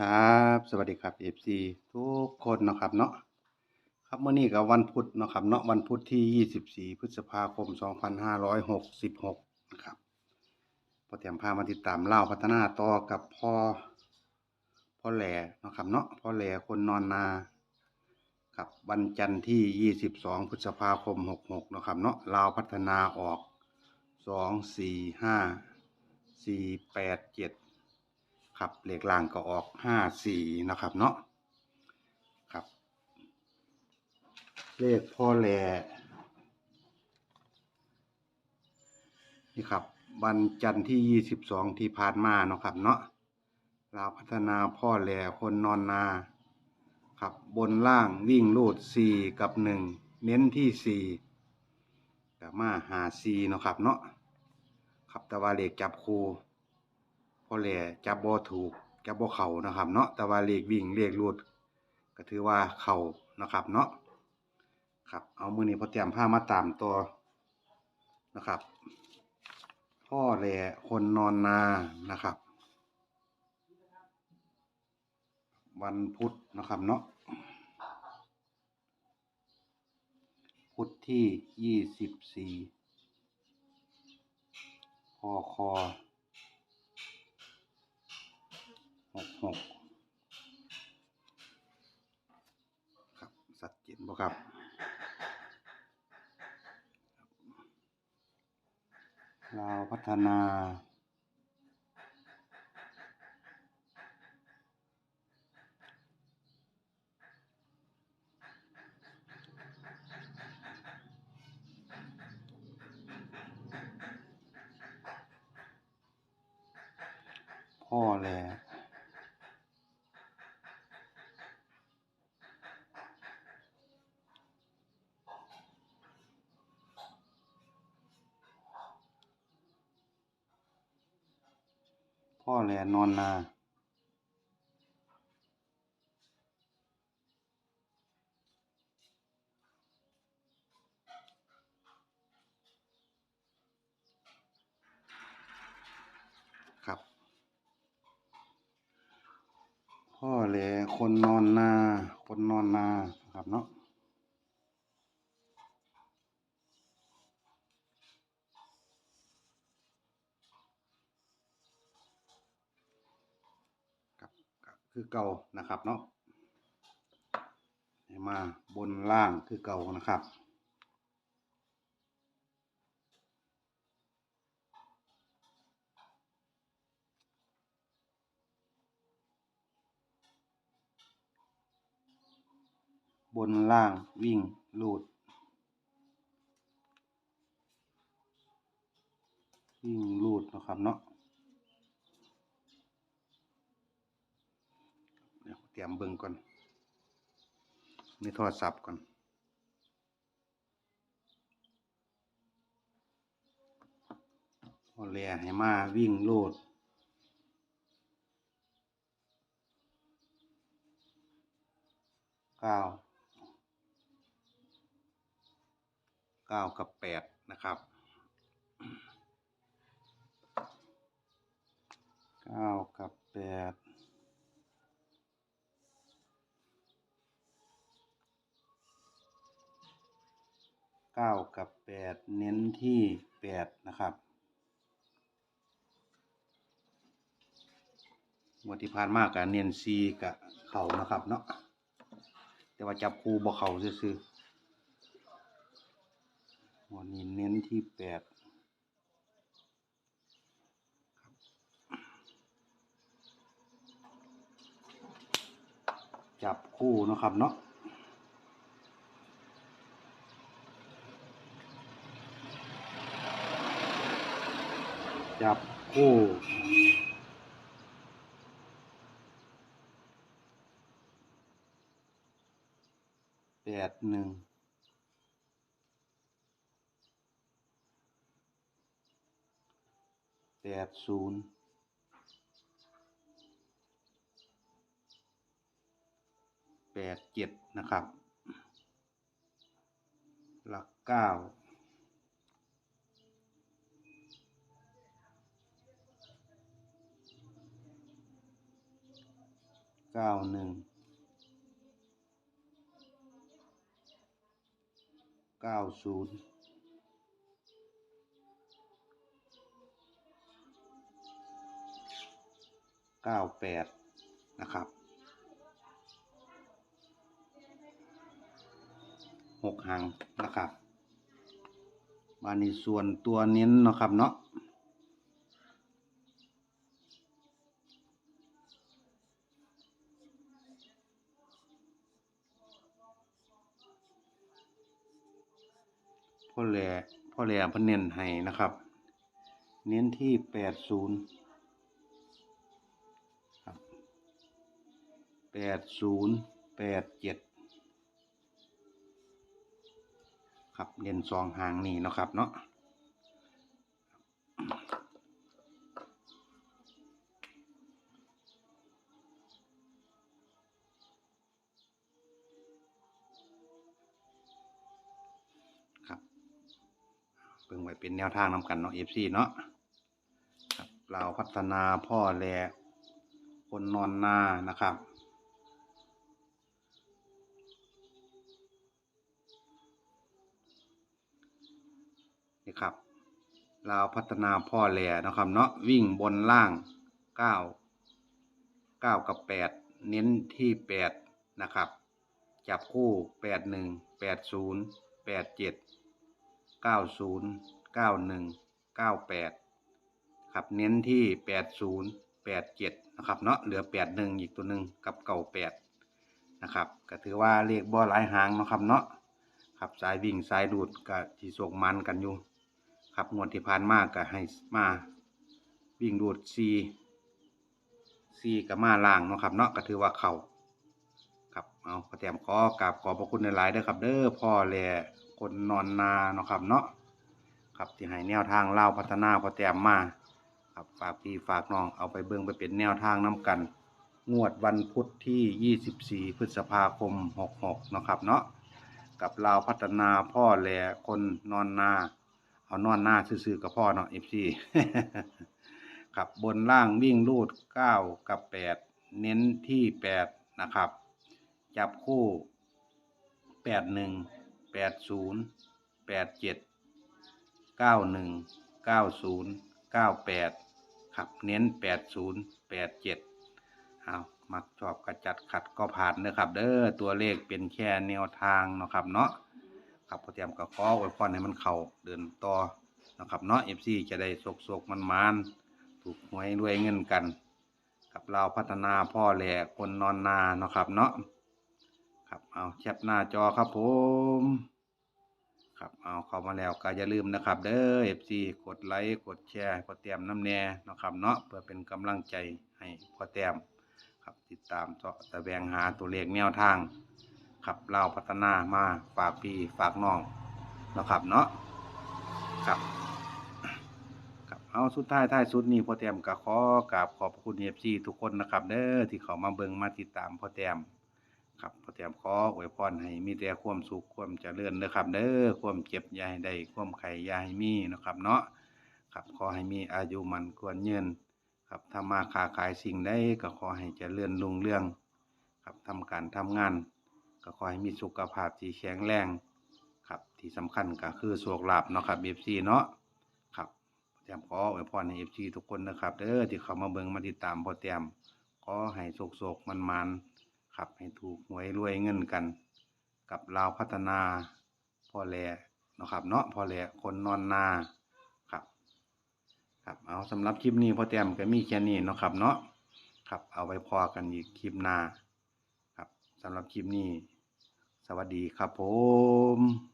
ครับ สวัสดีครับ FC ทุกคนนะครับเนาะครับเมื่อนี้ก็วันพุธนะครับเนาะวันพุธที่ 24 พฤษภาคม 2566นะครับพอเตรียมพามาติดตามเล่าพัฒนาต่อกับพ่อพ่อแหล่เนาะครับเนาะพ่อแหล่คนนอนนาครับวันจันทร์ที่ 22 พฤษภาคม 66เนาะครับเนาะลาวพัฒนาออก 2 4 5 4 8 7 ครับเลขล่างก็ออกห้าสี่นะครับเนาะครับ เลขพ่อแหล่นี่ครับวันจันทร์ที่ยี่สิบสองที่ผ่านมาเนาะครับเนาะลาวพัฒนาพ่อแหล่คนนอนนาครับบนล่างวิ่งลูดสี่กับหนึ่งเน้นที่สี่กับมาหาสี่เนาะครับเนาะครับแต่ว่าเลขจับคู พอแหล่จับบ่ถูกจับบ่เข้านะครับ เนาะแต่ว่าเลขวิ่งเลขรูดก็ถือว่าเข้านะครับเนาะครับเอามือนี้พอเตรียมผ้ามาตามตัวนะครับ พ่อแหล่คนนอนนานะครับ วันพุธนะครับเนาะพุธที่ยี่สิบสี่พอค หกครับสัดเจนบ่ครับลาวพัฒนาพ่อแหละ พ่อแหลนอนนาครับ พ่อแหลคนนอนนา คนนอนนาครับเนาะครับก็ คือเก่านะครับเนาะมาบนล่างคือเก่านะครับบนล่างวิ่งลูด วิ่งลูดนะครับเนาะ เตรียมเบิ่งก่อนในโทรศัพท์ก่อนพอแลให้มาวิ่งโลดเก้าเก้ากับแปดนะครับเก้ากับแปด เก้ากับแปดเน้นที่แปดนะครับงวันที่ผ่านมากกับเน้นซีกับเข่านะครับเนาะแต่ว่าจับคูบ่เข่าซื่อวันนี้เน้นที่แปดจับคู่นะครับเนาะ จับคู่ แปดหนึ่ง แปดศูนย์แปดเจ็ดนะครับ หลักเก้า เก้าหนึ่งเก้าศูนย์เก้าแปดนะครับหกหางนะครับมาในส่วนตัวเน้นนะครับเนาะ พ่อแหล่พ่อแหล่พ่อเน้นให้นะครับ เน้นที่แปดศูนย์ครับแปดศูนย์แปดเจ็ดครับเน้นซองหางนี่นะครับเนาะ เป็นแนวทางนำกันเนาะเอฟซีเนาะครับเราพัฒนาพ่อแลคนนอนนานะครับนี่ครับเราพัฒนาพ่อแหล่นะครับเนาะวิ่งบนล่าง 9 9 กับ 8 เน้นที่ 8 นะครับ จับคู่ 81 80 87 90 เก้าหนึ่งเก้าแปดครับเน้นที่แปดศูนย์แปดเจ็ดนะครับเนาะเหลือแปดหนึ่งอีกตัวหนึ่งกับเก่าแปดนะครับก็ถือว่าเลขบ่อหลายหางนะครับเนาะครับสายวิ่งสายดูดก็ที่ส่งมันกันอยู่ครับงวดที่ผ่านมากก็ให้มาวิ่งดูดซีซีกับมาล่างนะครับเนาะก็ถือว่าเขาครับเอาขอแต้มขอกราบขอบพระคุณในหลายๆเด้อครับ เด้อพ่อแหล่คนนอนนาเนาะครับเนาะ ครับที่ให้แนวทางเล่าพัฒนาพอแต้มมาครับฝากพี่ฝากน้องเอาไปเบิ่งไปเป็นแนวทางน้กัน งวดวันพุธที่ 24 พฤษภาคม 66นะครับเนาะกับเราวพัฒนาพ่อแหล่คนนอนนาเอานอนหน้าซื่อๆกับพ่อเนาะ FC ครับบนล่างวิ่งรูด 9 กับ 8 เน้นที่ 8 นะครับ จับคู่ 81 80 87 91 90 98 ครับเน้น 80 87เอามักชอบกระจัดขัดก็ผ่านเด้อครับ เด้อตัวเลขเป็นแค่แนวทางเนาะครับเนาะครับพอเตรียมกับขอไว้พรให้มันเข้าเดินต่อนะครับเนาะ FC จะได้สกสกมันมานถูกหวยรวยเงินกัน กับเราพัฒนาพ่อแหล่คนนอนนาเนาะครับเนาะครับเอาแคปหน้าจอครับผม ครับ เอาเข้ามาแล้วก็อย่าลืมนะครับ เด้อ FC กดไลค์กดแชร์พอเตรียมน้ำแน่นะครับเนาะเพื่อเป็นกำลังใจให้พอเตรียมครับติดตามเสาะแสวงหาตัวเลขแนวทางครับเราพัฒนามาฝากพี่ฝากน้องนะครับเนาะครับครับเอาสุดท้ายท้ายสุดนี้พอแต้มก็ขอกราบขอบคุณเอฟซีทุกคนนะครับ เด้อที่เขามาเบิ่งมาติดตามพอแต้ม ครับพอแต้มขออวยพรให้มีแต่ความสุขความเจริญเด้อครับเด้อความเจ็บยาให้ได้ความไข่ยาให้มีนะครับ เนาะครับขอให้มีอายุมันควรเยืนครับทำมาค้าขายสิ่งใดก็ขอให้เจริญรุ่งเรือง ครับทำการทำงาน ก็ขอให้มีสุขภาพที่แข็งแรงครับที่สำคัญก็คือโชคลาภเนาะครับ FC เนาะครับแต้มขออวยพรให้ FC ทุกคนนะครับเด้อที่เข้ามาเบิ่งมาติดตามพอแต้มขอให้โชคโชคมันมันๆ ครับ ให้ถูกหวยรวยเงินกัน กับลาวพัฒนาพ่อแลเนาะครับ เนาะพ่อแลคนนอนนาครับ ครับเอาสำหรับคลิปนี้พ่อแต้มก็มีแค่นี้เนาะครับ เนาะครับเอาไว้พอกันอีกคลิปหน้าครับสำหรับคลิปนี้ สวัสดีครับผม